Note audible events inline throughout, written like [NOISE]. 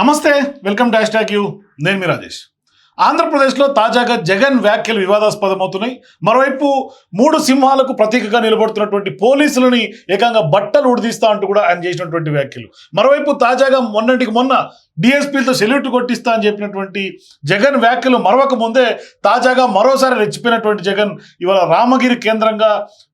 నమస్తే welcome to hash you. నేను మీ రాజేష్. ఆంధ్రప్రదేశ్లో తాజాగా జగన్ వ్యాఖ్యలు వివాదాస్పదమవుతున్నాయి. మరోవైపు మూడు సింహాలకు ప్రతీకగా నిలబడుతున్నటువంటి పోలీసులని ఏకంగా బట్టలు ఉడిదీస్తా అంటూ కూడా ఆయన చేసినటువంటి వ్యాఖ్యలు. మరోవైపు తాజాగా మొన్నటికి మొన్న డిఎస్పీలతో సెల్యూట్ కొట్టిస్తా అని చెప్పినటువంటి జగన్ వ్యాఖ్యలు మరవక ముందే తాజాగా మరోసారి రెచ్చిపోయినటువంటి జగన్ ఇవాళ రామగిరి కేంద్రంగా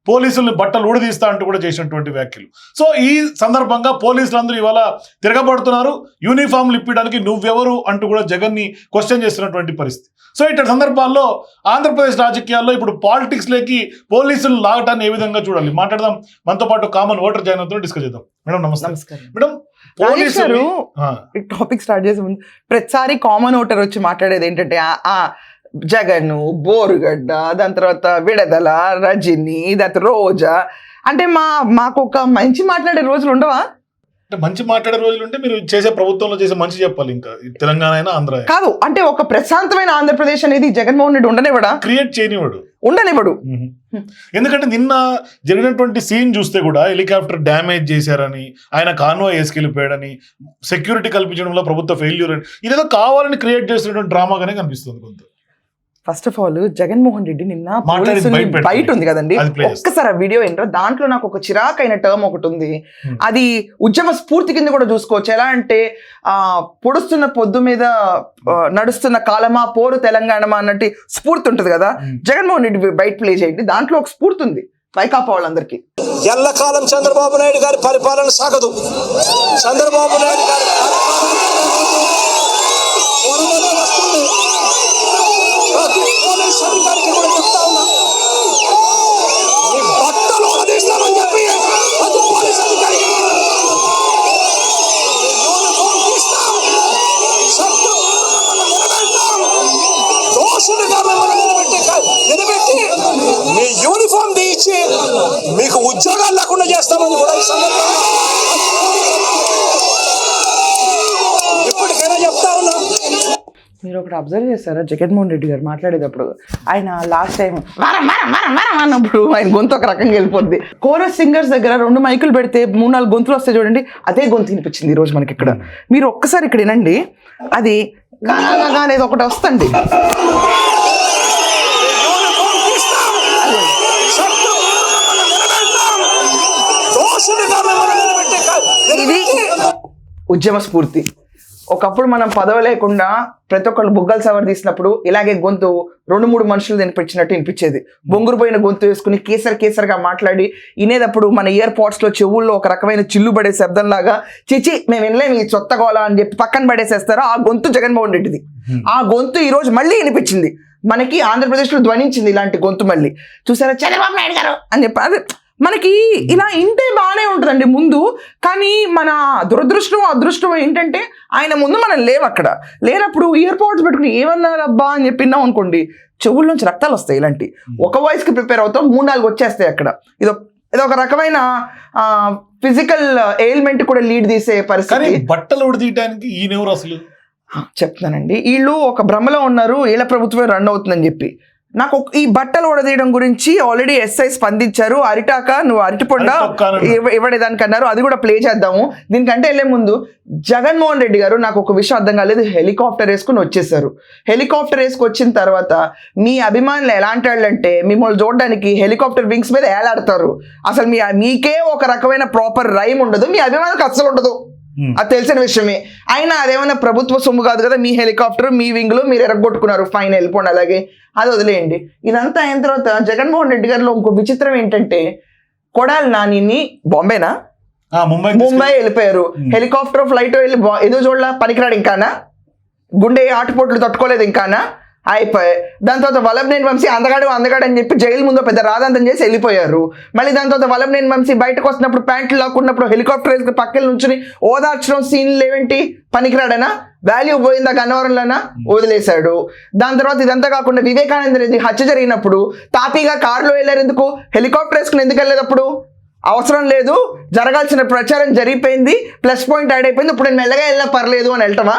పోలీసుల్ని బట్టలు ఊడదీస్తా అంటూ కూడా చేసినటువంటి వ్యాఖ్యలు. సో ఈ సందర్భంగా పోలీసులందరూ ఇవాళ తిరగబడుతున్నారు. యూనిఫామ్లు ఇప్పడానికి నువ్వెవరు అంటూ కూడా జగన్ని క్వశ్చన్ చేస్తున్నటువంటి పరిస్థితి. సో ఇటువంటి సందర్భాల్లో ఆంధ్రప్రదేశ్ రాజకీయాల్లో ఇప్పుడు పాలిటిక్స్ లేకి పోలీసులు లాగటాన్ని ఏ విధంగా చూడాలి? మాట్లాడదాం. మనతో పాటు కామన్ ఓటర్ జాయిన్ అవుతున్నా డిస్కస్ చేద్దాం. మేడం నమస్తే. నమస్కారం. మేడం రాజేష్ గారు టాపిక్ స్టార్ట్ చేసే ముందు ప్రతిసారి కామన్ ఓటర్ వచ్చి మాట్లాడేది ఏంటంటే ఆ, ఆ జగన్ బోరుగడ్డ దాని తర్వాత విడదల రజని దాని రోజా. అంటే మా మాకు ఒక మంచి మాట్లాడే రోజులు ఉండవా? అంటే మంచి మాట్లాడే రోజులు ఉంటే మీరు చేసే ప్రభుత్వంలో చేసే మంచి చెప్పాలి ఇంకా. తెలంగాణ అయినా ఆంధ్ర. కాదు అంటే ఒక ప్రశాంతమైన ఆంధ్రప్రదేశ్ అనేది జగన్మోహన్ రెడ్డి ఉండనివ్వడా? క్రియేట్ చేయనివాడు ఉండనివ్వడు. ఎందుకంటే నిన్న జరిగినటువంటి సీన్ చూస్తే కూడా హెలికాప్టర్ డ్యామేజ్ చేశారని ఆయన కాన్వాయ్ వేసుకెళ్ళిపోయాడని సెక్యూరిటీ కల్పించడంలో ప్రభుత్వ ఫెయిల్యూర్ అని ఇదేదో కావాలని క్రియేట్ చేస్తున్నటువంటి డ్రామాగానే కనిపిస్తుంది కొంత. First of all Jaganmohan Reddy నిన్న బయట ఉంది కదండి. ఒక్కసారి ఆ వీడియో ఏంటో దాంట్లో నాకు ఒక చిరాకైన టర్మ్ ఒకటి ఉంది. Hmm. అది ఉద్యమ స్ఫూర్తి కింద కూడా చూసుకోవచ్చు. ఎలా అంటే ఆ పొడుస్తున్న పొద్దు మీద ఆ, నడుస్తున్న కాలమా పోరు తెలంగాణమా అన్నట్టు స్ఫూర్తి ఉంటుంది కదా. Hmm. జగన్మోహన్ రెడ్డి బయట ప్లే చేయండి. దాంట్లో ఒక స్ఫూర్తి ఉంది. వైకాపా వాళ్ళందరికీ ఎల్లకాలం చంద్రబాబు నాయుడు గారి పరిపాలన సాగదు. చంద్రబాబు నాయుడు గారి త్వరలోనే వస్తుంది ప్రతి పోలీస్ అధికారికి కూడా చెప్తా ఒకటి అబ్జర్వ్ చేస్తారా జగన్మోహన్ రెడ్డి గారు మాట్లాడేటప్పుడు ఆయన లాస్ట్ టైం వరం వరం వరం వరం అన్నప్పుడు ఆయన గొంతు ఒక రకంగా వెళ్ళిపోద్ది. కోరస్ సింగర్స్ దగ్గర రెండు మైకులు పెడితే మూడు నాలుగు గొంతులు వస్తాయి చూడండి. అదే గొంతు వినిపించింది ఈ రోజు మనకి ఇక్కడ. మీరు ఒక్కసారి ఇక్కడ వినండి. అది అనేది ఒకటి వస్తుంది. ఇది ఉద్యమ స్ఫూర్తి. ఒకప్పుడు మనం పదవి లేకుండా ప్రతి ఒక్కళ్ళు బుగ్గలు సవర్ తీసినప్పుడు ఇలాగే గొంతు రెండు మూడు మనుషులు వినిపించినట్టు వినిపించేది బొంగురు పోయిన గొంతు వేసుకుని కేసర్ కేసరిగా మాట్లాడి వినేటప్పుడు మన ఇయర్ పాడ్స్లో చెవుల్లో ఒక రకమైన చిల్లు పడే శబ్దం లాగా చిచి మేము వినలేము ఈ చొత్త గోళ అని చెప్పి పక్కన పడేసేస్తారో. ఆ గొంతు జగన్మోహన్ రెడ్డిది. ఆ గొంతు ఈ రోజు మళ్ళీ వినిపించింది. మనకి ఆంధ్రప్రదేశ్లో ధ్వనించింది ఇలాంటి గొంతు మళ్ళీ. చూసారా? చంద్రబాబు నాయుడు గారు అని చెప్పి అదే మనకి ఇలా ఇంటే బాగానే ఉంటుందండి ముందు కానీ మన దురదృష్టం అదృష్టం ఏంటంటే ఆయన ముందు మనం లేవు అక్కడ. లేనప్పుడు ఇయర్ పోడ్స్ పెట్టుకుని ఏమన్నారు అబ్బా అని చెప్పి విన్నాం అనుకోండి చెవుల్లోంచి రక్తాలు వస్తాయి ఇలాంటి. ఒక వాయిస్కి ప్రిపేర్ అవుతాం మూడు నాలుగు వచ్చేస్తాయి అక్కడ. ఇదో ఇది ఒక రకమైన ఫిజికల్ ఎయిల్మెంట్ కూడా లీడ్ తీసే పరిస్థితి. బట్టలు ఉడదీయడానికి ఈయనెవరు అసలు? ఆ, చెప్తున్నానండి. వీళ్ళు ఒక భ్రమలో ఉన్నారు వీళ్ళ ప్రభుత్వమే రన్ అవుతుందని చెప్పి. నాకు ఈ బట్టలు ఉడదీయడం గురించి ఆల్రెడీ ఎస్ఐ స్పందించారు. అరిటాక నువ్వు అరటిపొండ ఇవ్వడేదానికి అన్నారు అది కూడా ప్లే చేద్దాము. దీనికంటే వెళ్ళే ముందు జగన్మోహన్ రెడ్డి గారు నాకు ఒక విషయం అర్థం కాలేదు. హెలికాప్టర్ వేసుకుని వచ్చేసారు. హెలికాప్టర్ వేసుకు వచ్చిన తర్వాత మీ అభిమానులు ఎలాంటి వాళ్ళు అంటే మిమ్మల్ని చూడడానికి హెలికాప్టర్ వింగ్స్ మీద ఏలాడతారు. అసలు మీ మీకే ఒక రకమైన ప్రాపర్ రైమ్ ఉండదు. మీ అభిమానులకు అస్సలు ఉండదు. అది తెలిసిన విషయమే. అయినా అదేమన్నా ప్రభుత్వ సొమ్ము కాదు కదా మీ హెలికాప్టర్ మీ వింగ్లో మీరు ఎరగొట్టుకున్నారు. ఫైన్ వెళ్ళిపోండి అలాగే. అది వదిలేయండి. ఇదంతా అయిన తర్వాత జగన్మోహన్ రెడ్డి గారిలో ఇంకో విచిత్రం ఏంటంటే కొడాలి నానిని బాంబేనా? ముంబై ముంబై వెళ్ళిపోయారు. Hmm. హెలికాప్టర్ ఫ్లైట్ వెళ్ళి ఏదో చూడలా పనికిరాడు ఇంకానా? గుండె ఆటుపోట్లు తట్టుకోలేదు ఇంకానా? అయిపోయి. దాని తర్వాత వల్లభనేని వంశీ అందగాడు అందగాడు అని చెప్పి జైలు ముందు పెద్ద రాదంతం చేసి వెళ్ళిపోయారు. మళ్ళీ దాని తర్వాత వల్లభనేని వంశీ బయటకు వస్తున్నప్పుడు ప్యాంట్లు లాక్కున్నప్పుడు హెలికాప్టర్ పక్కన నుంచుని ఓదార్చడం సీన్లు ఏమిటి పనికిరాడనా? వాల్యూ పోయిందా గన్నవరంలోనా? వదిలేశాడు. దాని తర్వాత ఇదంతా కాకుండా వివేకానంద రెడ్డి హత్య జరిగినప్పుడు తాపీగా కారులో వెళ్ళారు ఎందుకు? హెలికాప్టర్ వేసుకుని ఎందుకు వెళ్ళేటప్పుడు? అవసరం లేదు జరగాల్సిన ప్రచారం జరిగిపోయింది ప్లస్ పాయింట్ యాడ్ అయిపోయింది ఇప్పుడు నేను మెల్లగా వెళ్ళినా పర్లేదు అని వెళ్ళటమా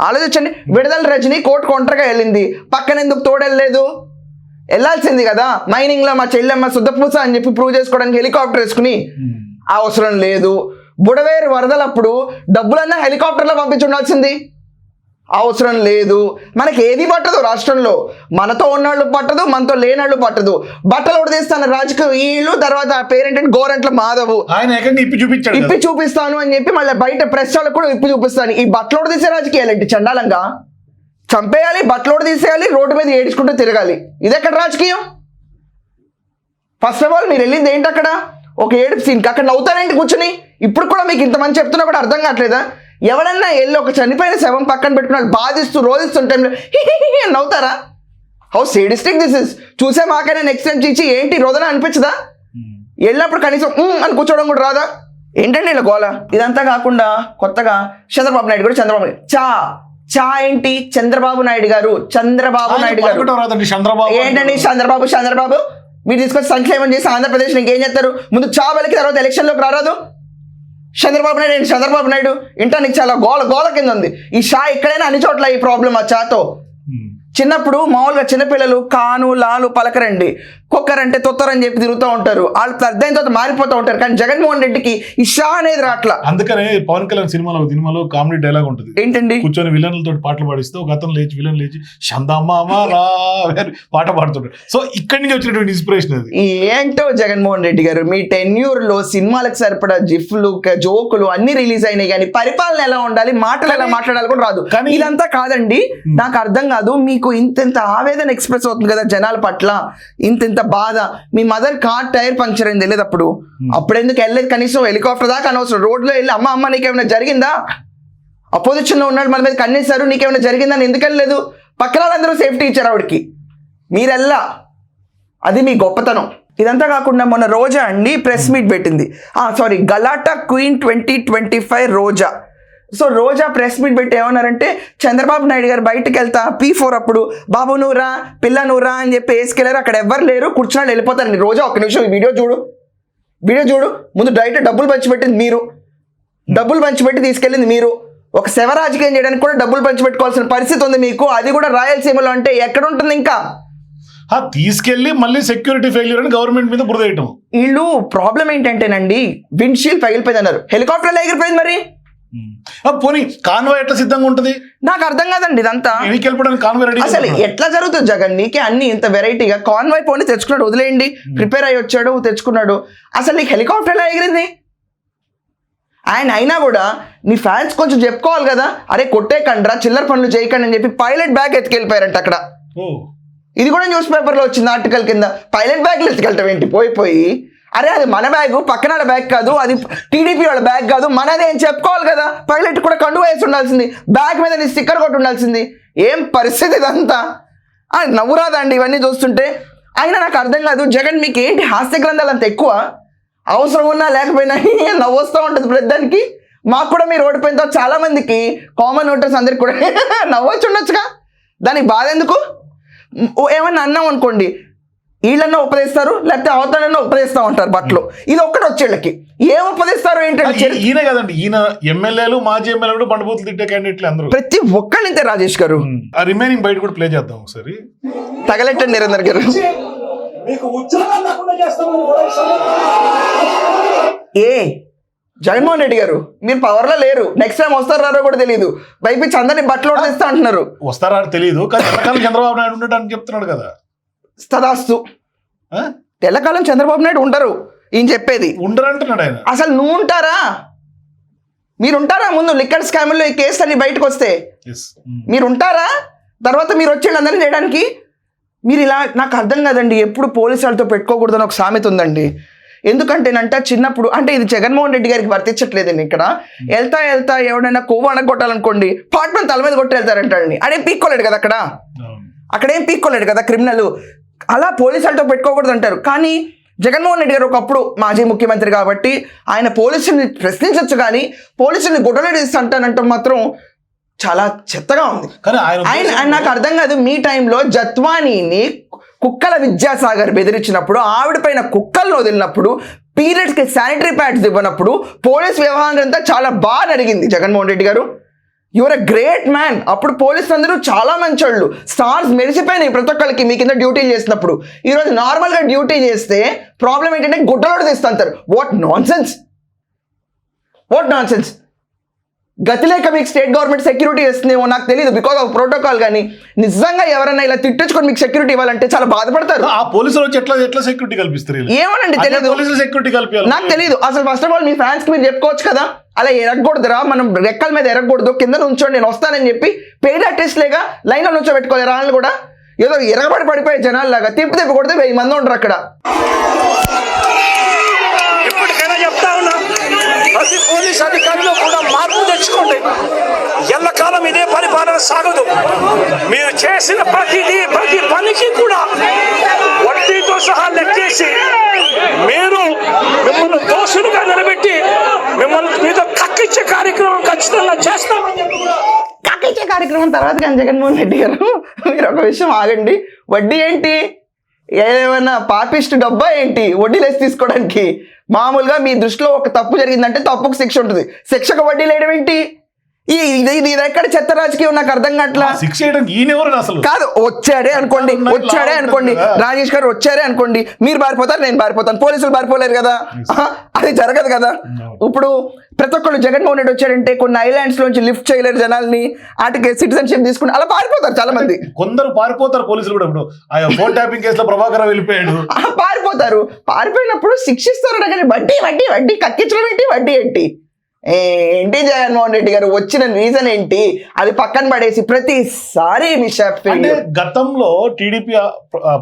ఆలోచించండి. విడుదల రజని కోర్టుకు ఒంటరిగా వెళ్ళింది. పక్కన ఎందుకు తోడెళ్ళలేదు? వెళ్ళాల్సింది కదా. మైనింగ్లో మా చెల్లెమ్మ శుద్ధపూస అని చెప్పి ప్రూవ్ చేసుకోవడానికి హెలికాప్టర్ వేసుకుని అవసరం లేదు. బుడవేరు వరదలప్పుడు డబ్బులన్నా హెలికాప్టర్లో పంపించి ఉండాల్సింది. అవసరం లేదు. మనకి ఏది పట్టదు రాష్ట్రంలో? మనతో ఉన్నవాళ్ళు పట్టదు మనతో లేనాళ్ళు పట్టదు. బట్టలు ఉడదీస్తాను రాజకీయ వీళ్ళు తర్వాత పేరేంటంటే గోరంట్ల మాధవ్. ఆయన ఇప్పి చూపించాడు ఇప్పి. చూపిస్తాను అని చెప్పి మళ్ళీ బయట ప్రెస్ వాళ్ళకు కూడా ఇప్పి చూపిస్తాను. ఈ బట్టలోడు తీసే రాజకీయాలు ఏంటి? చండాలంగా? చంపేయాలి బట్టలోడు తీసేయాలి రోడ్డు మీద ఏడ్చుకుంటూ తిరగాలి. ఇది ఎక్కడ రాజకీయం? ఫస్ట్ ఆఫ్ ఆల్ మీరు వెళ్ళింది ఏంటి అక్కడ? ఒక ఏడుపు సీన్ అక్కడ నవ్వుతారేంటి కూర్చుని? ఇప్పుడు కూడా మీకు ఇంతమంది చెప్తున్నా కూడా అర్థం కావట్లేదా? ఎవడన్నా వెళ్ళి ఒక చనిపోయిన శవం పక్కన పెట్టుకుని వాళ్ళు బాధిస్తూ అని నవ్వుతారా? హౌ సేడిస్టిక్ దిస్ ఇస్ చూసే మాకైనా నెక్స్ట్ టైం చూసి ఏంటి రోదన అనిపించదా? ఉమ్. వెళ్ళినప్పుడు కనీసం అని కూర్చోవడం కూడా రాదా? ఏంటండి ఇలా గోల? ఇదంతా కాకుండా కొత్తగా చంద్రబాబు నాయుడు గారు చంద్రబాబు చా చా ఏంటి? చంద్రబాబు నాయుడు గారు చంద్రబాబు నాయుడు గారు. ఏంటండి చంద్రబాబు చంద్రబాబు? మీరు తీసుకొచ్చి సంక్షేమం చేసి ఆంధ్రప్రదేశ్ ఇంకేం చేస్తారు? ముందు చా వెలికి తర్వాత ఎలక్షన్లోకి రారాదు? చంద్రబాబు నాయుడు చంద్రబాబు నాయుడు ఇంటా చాలా గోల గోల కింద ఉంది. ఈ షా ఎక్కడైనా అన్ని చోట్ల ఈ ప్రాబ్లం ఆ చాతో చిన్నప్పుడు మామూలుగా చిన్నపిల్లలు కాను లాలు పలకరండి. కుక్కరంటే తొత్తరని చెప్పి తిరుగుతూ ఉంటారు. వాళ్ళు అర్థం తర్వాత మారిపోతూ ఉంటారు. కానీ జగన్మోహన్ రెడ్డికి ఈ షా అనేది రాట్లా. అందుకనే పవన్ కళ్యాణ్ సినిమాలో సినిమాలో కామెడీ డైలాగ్ ఉంటుంది. ఏంటండి? కూర్చొని విలన్లతో పాటలు పాడిస్తే ఒక అతను లేచి విలన్ లేచి అని పాట పాడుతుంటాడు. సో ఇక్కడి నుంచి వచ్చినటువంటి ఇన్స్పిరేషన్ అది. ఏంటో జగన్మోహన్ రెడ్డి గారు? మీ టెన్యూర్లో సినిమాలకు సరిపడా జిఫ్లు జోకులు అన్ని రిలీజ్ అయినాయి కానీ పరిపాలన ఎలా ఉండాలి? మాటలు ఎలా మాట్లాడాలి కూడా రాదు. కానీ- ఇదంతా కాదండి. నాకు అర్థం కాదు. మీకు ఇంత ఇంత ఆవేదన ఎక్స్ప్రెస్ అవుతుంది కదా జనాల పట్ల? ఇంత ఇంత బాధ. మీ మదర్ కార్ టైర్ పంక్చర్ అయింది వెళ్ళేటప్పుడు. అప్పుడు ఎందుకు వెళ్ళలేదు? కనీసం హెలికాప్టర్ దాకా అనవసరం. రోడ్లో వెళ్ళి అమ్మ అమ్మ నీకేమైనా జరిగిందా? అపోజిషన్లో ఉన్నాడు మన మీద కన్నేశారు నీకేమైనా జరిగిందని ఎందుకు వెళ్ళలేదు? పక్కన వాళ్ళందరూ సేఫ్టీ ఇచ్చారు ఆవిడకి. మీరెల్లా? అది మీ గొప్పతనం. ఇదంతా కాకుండా మొన్న రోజా అండి ప్రెస్ మీట్ పెట్టింది. Sorry Galatta queen twenty twenty five Roja. So Roja press meet పెట్టి ఏమన్నారంటే చంద్రబాబు నాయుడు గారు బయటకు వెళ్తా పీ ఫోర్ అప్పుడు. బాబు నూరా పిల్ల నూరా అని చెప్పి వేసుకెళ్ళారు అక్కడ ఎవ్వరు లేరు కూర్చున్నాళ్ళు వెళ్ళిపోతారండి. రోజా ఒక నిమిషం ఈ వీడియో చూడు. వీడియో చూడు. ముందు డైరెక్ట్ డబ్బులు పంచిపెట్టింది మీరు. డబ్బులు పంచిపెట్టి తీసుకెళ్ళింది మీరు. ఒక శవ రాజకీయం చేయడానికి కూడా డబ్బులు పంచిపెట్టుకోవాల్సిన పరిస్థితి ఉంది మీకు. అది కూడా రాయలసీమలో అంటే ఎక్కడ ఉంటుంది ఇంకా? ఆ తీసుకెళ్ళి మళ్ళీ సెక్యూరిటీ ఫెయిల్యూర్ అని గవర్నమెంట్ మీద బురదేయటం వీళ్ళు ప్రాబ్లం ఏంటంటేనండి విండ్షీల్డ్ పగిలిపోయింది అన్నారు హెలికాప్టర్ ఎగిరిపోయింది మరి? పోనీ కాన్వాయ్ ఎట్లా సిద్ధంగా ఉంటది? నాకు అర్థం కాదండి ఇదంతా. అసలు ఎట్లా జరుగుతుంది జగన్? నీకే అన్ని ఇంత వెరైటీగా కాన్వాయ్ పోనీ తెచ్చుకున్నాడు వదిలేయండి. ప్రిపేర్ అయ్యి వచ్చాడు తెచ్చుకున్నాడు. అసలు నీకు హెలికాప్టర్ ఎలా ఎగిరింది? ఆయన అయినా కూడా నీ ఫ్యాన్స్ కొంచెం చెప్పుకోవాలి కదా? అరే కొట్టేకండ్రా చిల్లర పనులు చేయకండి అని చెప్పి పైలట్ బ్యాగ్ ఎత్తుకెళ్ళిపోయారంట అక్కడ. ఇది కూడా న్యూస్ పేపర్లో వచ్చింది ఆర్టికల్ కింద. పైలట్ బ్యాగ్లు ఎత్తుకెళ్ళటం ఏంటి పోయి పోయి. అరే అది మన బ్యాగ్ పక్కన వాళ్ళ బ్యాగ్ కాదు అది టీడీపీ వాళ్ళ బ్యాగ్ కాదు మనదే అని చెప్పుకోవాలి కదా. పైలట్ కూడా కండు వేసి ఉండాల్సింది. బ్యాగ్ మీద నీ స్టిక్కర్ కొట్టి ఉండాల్సింది. ఏం పరిస్థితి ఇదంతా? నవ్వురాదండి ఇవన్నీ చూస్తుంటే. అయినా నాకు అర్థం కాదు జగన్ మీకు ఏంటి హాస్య గ్రంథాలు అంత ఎక్కువ? అవసరం ఉన్నా లేకపోయినా [LAUGHS] నవ్వొస్తూ ఉంటుంది ప్రతిదానికి మాకు కూడా మీరు ఓడిపోయిన చాలా మందికి కామన్ ఓటర్స్ అందరికి కూడా [LAUGHS] నవ్వచ్చు ఉండొచ్చుగా. దానికి బాధ ఎందుకు ఏమన్నా అన్నాం అనుకోండి. వీళ్ళన్నా ఉపదేస్తారు లేకపోతే అవతలన్నా ఉపదేస్తా ఉంటారు బట్టలు. ఇది ఒక్కటి వచ్చేళ్ళకి ఏం ఉపదేస్తారు ఏంటంటే ఈయనే కదండి ఈయన ఎమ్మెల్యేలు మాజీ ఎమ్మెల్యేలు బండబూతులు తిట్టే క్యాండిడేట్లు అందరూ. ప్రతి ఒక్కళ్ళింతే రాజేష్ గారు. ఆ రిమైనింగ్ బయట కూడా ప్లే చేద్దాం ఒకసారి. తగలెట్టండి నిరందర్ గారు. ఏ జగన్మోహన్ రెడ్డి గారు మీరు పవర్లో లేరు. నెక్స్ట్ టైం వస్తారో రారో కూడా తెలియదు పైపించి అందరినీ బట్టలు ఉడదీస్తా అంటున్నారు. వస్తారా తెలియదు కానీ చంద్రబాబు నాయుడు ఉండటానికి చెప్తున్నాడు కదా. ఆ? తెల్లకాలం చంద్రబాబు నాయుడు ఉండరు ఈయన చెప్పేది. ఉండరంటున్నాడు ఆయన. అసలు నువ్వు ఉంటారా? మీరు ఉంటారా ముందు లిక్కర్ స్కామ్లో ఈ కేసు అన్ని బయటకు వస్తే. మీరు ఉంటారా తర్వాత మీరు వచ్చి అందరినీ చేయడానికి? మీరు ఇలా నాకు అర్థం కాదండి ఎప్పుడు పోలీసు వాళ్ళతో పెట్టుకోకూడదని ఒక సామెత ఉందండి. ఎందుకంటేనంట చిన్నప్పుడు అంటే ఇది జగన్మోహన్ రెడ్డి గారికి వర్తించట్లేదండి ఇక్కడ. వెళ్తా వెళ్తా ఎవడైనా కొవ్వు అనగొట్టాలనుకోండి పాట్మన్ తల మీద కొట్టి వెళ్తారంటండి అడే పీక్కోలేడు కదా అక్కడ. అక్కడేం పీక్కోలేడు కదా క్రిమినల్? అలా పోలీసు వాళ్ళతో పెట్టుకోకూడదు అంటారు. కానీ జగన్మోహన్ రెడ్డి గారు ఒకప్పుడు మాజీ ముఖ్యమంత్రి కాబట్టి ఆయన పోలీసుల్ని ప్రశ్నించవచ్చు కానీ పోలీసుల్ని గుడ్డలేడు అంటానంటే మాత్రం చాలా చెత్తగా ఉంది. కానీ ఆయన ఆయన నాకు అర్థం కాదు. మీ టైంలో జత్వానీని కుక్కల విద్యాసాగర్ బెదిరించినప్పుడు ఆవిడ పైన కుక్కలను వదిలినప్పుడు పీరియడ్స్కి శానిటరీ ప్యాడ్స్ ఇవ్వనప్పుడు పోలీస్ వ్యవహారం అంతా చాలా బాగా జరిగింది జగన్మోహన్ రెడ్డి గారు. యువర్ అ గ్రేట్ మ్యాన్ అప్పుడు పోలీసులు అందరూ చాలా మంచోళ్ళు. స్టార్స్ మెరిసిపోయినాయి ప్రతి ఒక్కరికి మీ కింద డ్యూటీ చేసినప్పుడు. ఈరోజు నార్మల్గా డ్యూటీ చేస్తే ప్రాబ్లం ఏంటంటే గుడ్డలోడు తీస్తుంటారు. What nonsense what nonsense గతి లేక మీకు స్టేట్ గవర్నమెంట్ సెక్యూరిటీ ఇస్తుందేమో నాకు తెలియదు బికాస్ ఆఫ్ ప్రోటోకాల్ కానీ నిజంగా ఎవరైనా ఇలా తిట్టించుకొని మీకు సెక్యూరిటీ ఇవ్వాలంటే చాలా బాధపడతారు. ఆ పోలీసులు వచ్చి ఎట్లా ఎట్లా సెక్యూరిటీ కల్పిస్తారు? ఏమోనండి తెలియదు పోలీసులు సెక్యూరిటీ కల్పించాలి నాకు తెలియదు అసలు ఫస్ట్ ఆఫ్ ఆల్ మీ ఫ్యాన్స్కి మీరు చెప్పుకోవచ్చు కదా? అలా ఎరగకూడదురా మనం రెక్కల మీద ఎరగకూడదు కింద ఉంచోండి నేను వస్తానని చెప్పి పెయిడ్ ఆర్టిస్ట్ లేగా లైన్లో నుంచో పెట్టుకోవాలి రాళ్ళు కూడా. ఏదో ఎరగబడి పడిపోయే జనాలు లాగా తిప్పి తిప్పి కొడితే వెయ్యి మంది ఉండరు అక్కడ. ప్రతి పోలీస్ అధికారిలో కూడా మార్పు తెచ్చుకోండి. ఎల్లకాలం ఇదే పరిపాలన సాగదు. మీరు చేసిన ప్రతిదీ ప్రతి పనికి కూడా వడ్డీతో సహా లెక్కేసి మీరు మిమ్మల్ని దోషులుగా నిలబెట్టి మిమ్మల్ని మీద కక్కిచ్చే కార్యక్రమం ఖచ్చితంగా చేస్తాం. చెప్పి కార్యక్రమం తర్వాత కానీ జగన్మోహన్ రెడ్డి గారు మీరు ఒక విషయం ఆగండి. వడ్డీ ఏంటి? ఏమైనా పాపిస్ట్ డబ్బా ఏంటి? వడ్డీ లేసి తీసుకోవడానికి. మామూలుగా మీ దృష్టిలో ఒక తప్పు జరిగిందంటే తప్పుకు శిక్ష ఉంటుంది. శిక్షకు వడ్డీ లేయడం ఏంటి? ఇది ఎక్కడ చెత్త రాజకీయం? నాకు అర్థం కావట్లా. శిక్ష అసలు? కాదు వచ్చాడే అనుకోండి వచ్చాడే అనుకోండి. రాజేష్ గారు వచ్చారే అనుకోండి. మీరు పారిపోతారు నేను పారిపోతాను. పోలీసులు పారిపోలేరు కదా. అది జరగదు కదా. ఇప్పుడు ప్రతి ఒక్కళ్ళు జగన్మోహన్ రెడ్డి వచ్చాడంటే కొన్ని ఐలాండ్స్ లోంచి లిఫ్ట్ చేయలేరు జనాల్ని వాటికి సిటిజన్షిప్ తీసుకుని అలా పారిపోతారు చాలా మంది కొందరు పారిపోతారు పోలీసులు కూడా ఇప్పుడు. ఆ ఫోన్ ట్యాపింగ్ కేసులో ప్రభాకర్ వెళ్ళిపోయాడు. పారిపోతారు. పారిపోయినప్పుడు శిక్షిస్తారు కానీ వడ్డీ వడ్డీ వడ్డీ కక్కించడం ఏంటి? వడ్డీ ఏంటి? ఏంటి జగన్మోహన్ రెడ్డి గారు వచ్చిన రీజన్ ఏంటి? అది పక్కన పడేసి ప్రతిసారి అంటే గతంలో టీడీపీ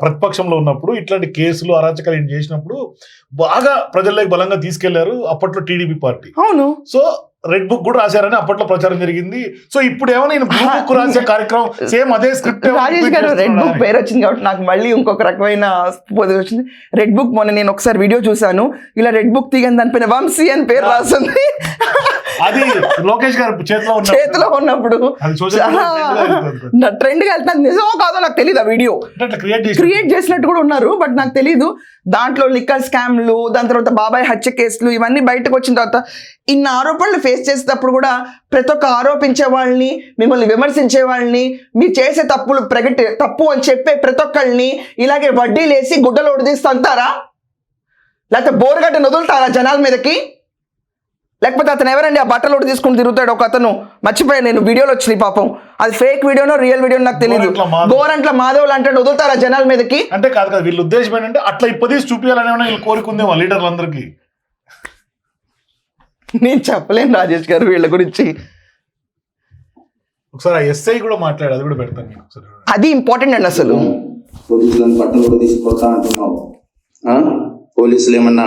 ప్రతిపక్షంలో ఉన్నప్పుడు ఇట్లాంటి కేసులు అరాచకాలు చేసినప్పుడు బాగా ప్రజల్లోకి బలంగా తీసుకెళ్ళారు అప్పట్లో టీడీపీ పార్టీ. అవును. సో రెడ్ బుక్ కూడా రాశారని అప్పట్లో ప్రచారం జరిగింది. సో ఇప్పుడు ఏమో నేను బ్లూ బుక్ రాసే కార్యక్రమం సేమ్ అదే స్క్రిప్ట్ రాజేష్ గారు రెడ్ బుక్ పేరు వచ్చింది కాబట్టి నాకు మళ్ళీ ఇంకొక రకమైన వచ్చింది. రెడ్ బుక్ మొన్న నేను ఒకసారి వీడియో చూశాను. ఇలా రెడ్ బుక్ తీగని దానిపైన వంశీ అని పేరు రాస్తుంది అది లోకేష్ గారు చేతిలో చేతిలో ఉన్నప్పుడు. వెళ్తుంది. ట్రెండ్గా వెళ్తాను నిజమో కాదో నాకు తెలియదు ఆ వీడియో. క్రియేట్ చేసి క్రియేట్ చేసినట్టు కూడా ఉన్నారు బట్ నాకు తెలియదు దాంట్లో లిక్కర్ స్కామ్లు దాని తర్వాత బాబాయ్ హత్య కేసులు ఇవన్నీ బయటకు వచ్చిన తర్వాత ఇన్ని ఆరోపణలు ఫేస్ చేసేటప్పుడు కూడా ప్రతి ఒక్క ఆరోపించే వాళ్ళని మిమ్మల్ని విమర్శించే వాళ్ళని మీరు చేసే తప్పులు ప్రగటి తప్పు అని చెప్పే ప్రతి ఒక్కళ్ళని ఇలాగే వడ్డీలేసి గుడ్డలు ఉడిదీస్తూ అంటారా లేకపోతే బోరుగడ్డ వదులుతారా జనాల మీదకి? లేకపోతే అతను ఎవరండి ఆ బట్టలు ఒకటి తీసుకుని తిరుగుతాడు? ఒక అతను మర్చిపోయాను నేను వీడియోలో వచ్చినాయి పాపం. అది ఫేక్ వీడియోనో రియల్ వీడియో నాకు తెలియదు గోరంట్ల మాధవ్. అంటాడు వదులుతారా జనాల మీదకి? అంటే కాదు కాదు వీళ్ళ ఉద్దేశం ఏంటంటే అట్లా ఇప్పదీసి చూపించాలని వీళ్ళు కోరుకుందేమో లీడర్లందరికీ. నేను చెప్పలేను రాజేష్ గారు వీళ్ళ గురించి. ఒకసారి ఆ ఎస్ఐ కూడా మాట్లాడు అది కూడా పెడతాను ఒకసారి. అది ఇంపార్టెంట్ అండి అసలు. పోలీసులను బట్టలు కూడా తీసుకొస్తా అంటున్నావు? పోలీసులు ఏమన్నా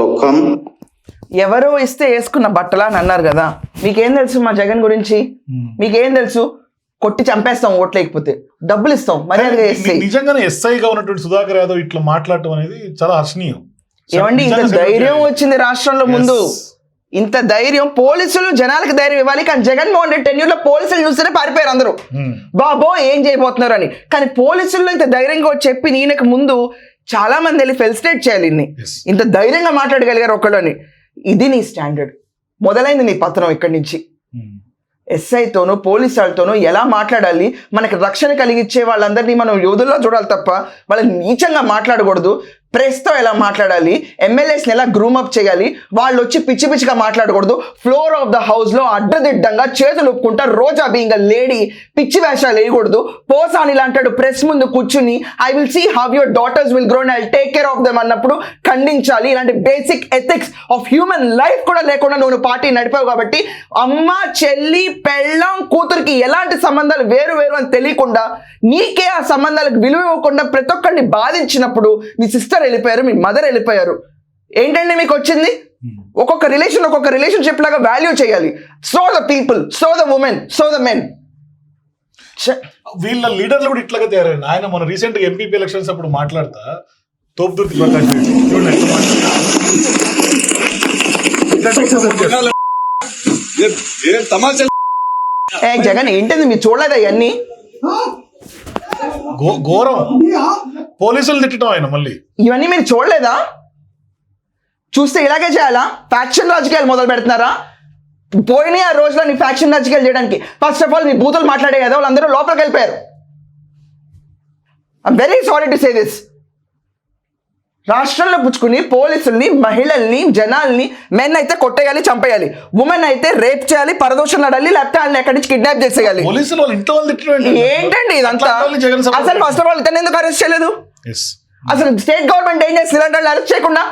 తొక్కం. ఎవరో ఇస్తే వేసుకున్న బట్టలా అని అన్నారు కదా. మీకేం తెలుసు మా జగన్ గురించి? మీకేం తెలుసు? కొట్టి చంపేస్తాం ఓట్లు లేకపోతే. డబ్బులు ఇస్తాం మర్యాదగా ఇస్తే నిజంగానే ఎస్ఐగా ఉన్నటువంటి సుధాకర్ యాదవ్ ఇట్లా మాట్లాడటం అనేది చాలా హర్షణీయం. ఏమండి ఇంత ధైర్యం వచ్చింది రాష్ట్రంలో ముందు. ఇంత ధైర్యం పోలీసులు జనాలకు ధైర్యం ఇవ్వాలి కానీ జగన్మోహన్ రెడ్డి టెన్యూర్లో పోలీసులు చూస్తేనే పారిపోయారు అందరూ. బాబో ఏం చేయబోతున్నారు అని కానీ పోలీసుల్లో ఇంత ధైర్యంగా చెప్పి ఈయనకు ముందు చాలా మంది వెళ్ళి ఫెలిసిటేట్ చేయాలి ఇన్ని. ఇంత ధైర్యంగా మాట్లాడగలిగారు ఒకళ్ళు అని ఇది నీ స్టాండర్డ్. మొదలైంది నీ పత్రం ఇక్కడి నుంచి. Hmm. ఎస్ఐతోనూ పోలీస్ వాళ్ళతోనూ ఎలా మాట్లాడాలి? మనకి రక్షణ కలిగించే వాళ్ళందరినీ మనం యోధుల్లో చూడాలి తప్ప వాళ్ళని నీచంగా మాట్లాడకూడదు. ప్రెస్తో ఎలా మాట్లాడాలి? ఎమ్మెల్యేస్ని ఎలా గ్రూమప్ చేయాలి? వాళ్ళు వచ్చి పిచ్చి పిచ్చిగా మాట్లాడకూడదు. ఫ్లోర్ ఆఫ్ ద హౌస్లో అడ్డదిడ్డంగా చేతులు ఒప్పుకుంటా రోజా బీయింగ్ లేడీ పిచ్చి వేషాలు వేయకూడదు. పోసాని ఇలా అంటాడు ప్రెస్ ముందు కూర్చుని I will see how your daughters will grown I take care of them అన్నప్పుడు ఖండించాలి. ఇలాంటి basic ethics of human life కూడా లేకుండా నువ్వు పార్టీ నడిపావు కాబట్టి అమ్మ చెల్లి పెళ్ళం కూతురికి ఎలాంటి సంబంధాలు వేరు వేరు అని తెలియకుండా నీకే ఆ సంబంధాలకు విలువ ఇవ్వకుండా ప్రతి ఒక్కరిని బాధించినప్పుడు మీ సిస్టర్ వెళ్ళిపోయారు మీ మదర్ వెళ్ళిపోయారు. ఏంటండి మీకు వచ్చింది? ఒక్కొక్క రిలేషన్ ఒక్కొక్క రిలేషన్షిప్ లాగా వాల్యూ చేయాలి. So the people so the women so the men వీళ్ళ లీడర్లు కూడా ఇట్లాగే తయారైంది ఆయన మన రీసెంట్గా ఎంపీపీ ఎలక్షన్స్ అప్పుడు మాట్లాడతా తోపుదుర్తి ప్రకాష్ జగన్ ఏంటిది మీరు చూడలేదా ఇవన్నీ? ఘోరం. పోలీసులు తిట్టడం ఆయన మళ్ళీ. ఇవన్నీ మీరు చూడలేదా? చూస్తే ఇలాగే చేయాలా? ఫ్యాక్షన్ రాజకీయాలు మొదలు పెడుతున్నారా? పోయినాయి ఆ రోజులో నీ ఫ్యాక్షన్ రాజకీయాలు చేయడానికి. ఫస్ట్ ఆఫ్ ఆల్ నీ బూతులు మాట్లాడే కదా వాళ్ళందరూ లోపలికి వెళ్ళిపోయారు. I'm very sorry to say this రాష్ట్రంలో పుచ్చుకుని పోలీసుల్ని మహిళల్ని జనాల్ని మెన్ అయితే కొట్టేయాలి చంపేయాలి. ఉమెన్ అయితే రేప్ చేయాలి పరదోషం నడాలి లేకపోతే వాళ్ళని ఎక్కడి నుంచి కిడ్నాప్ చేసేయాలి? ఏంటండి ఇదంతా? అసలు ఫస్ట్ ఆఫ్ ఆల్ ఇతను ఎందుకు అరెస్ట్ చేయలేదు. అసలు స్టేట్ గవర్నమెంట్ ఏం చేస్తుంది? ఇలాంటి వాళ్ళు అరెస్ట్ చేయకుండా?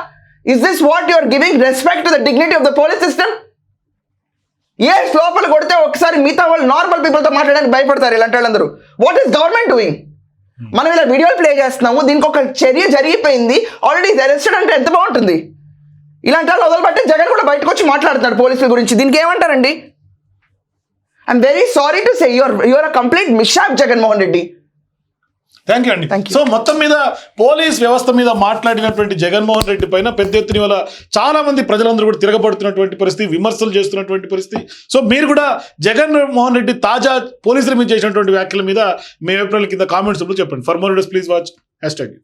Is this what your giving respect to the dignity of the police system ఏ లోపల కొడితే ఒకసారి మిగతా వాళ్ళు నార్మల్ పీపుల్తో మాట్లాడడానికి భయపడతారు ఇలాంటి వాళ్ళందరూ. What is government doing Hmm. మనం ఇలా వీడియోలు ప్లే చేస్తున్నాము దీనికి ఒక చర్య జరిగిపోయింది. ఆల్రెడీ అరెస్టెడ్ అంటే ఎంత బాగుంటుంది. ఇలాంటి వాళ్ళు వదలబట్టి జగన్ కూడా బయటకు వచ్చి మాట్లాడుతున్నాడు పోలీసుల గురించి. దీనికి ఏమంటారండి? I'm very sorry to say your your uh complete mishap Jaganmohan Reddy. Thank you అండి. సో మొత్తం మీద పోలీస్ వ్యవస్థ మీద మాట్లాడినటువంటి జగన్మోహన్ రెడ్డి పైన పెద్ద ఎత్తున వల్ల చాలా మంది ప్రజలందరూ కూడా తిరగబడుతున్నటువంటి పరిస్థితి విమర్శలు చేస్తున్నటువంటి పరిస్థితి. సో మీరు కూడా జగన్ మోహన్ రెడ్డి తాజా పోలీసుల మీద చేసినటువంటి వ్యాఖ్యల మీద మీ అభిప్రాయాల కింద కామెంట్స్ చెప్పండి. For more please watch hashtag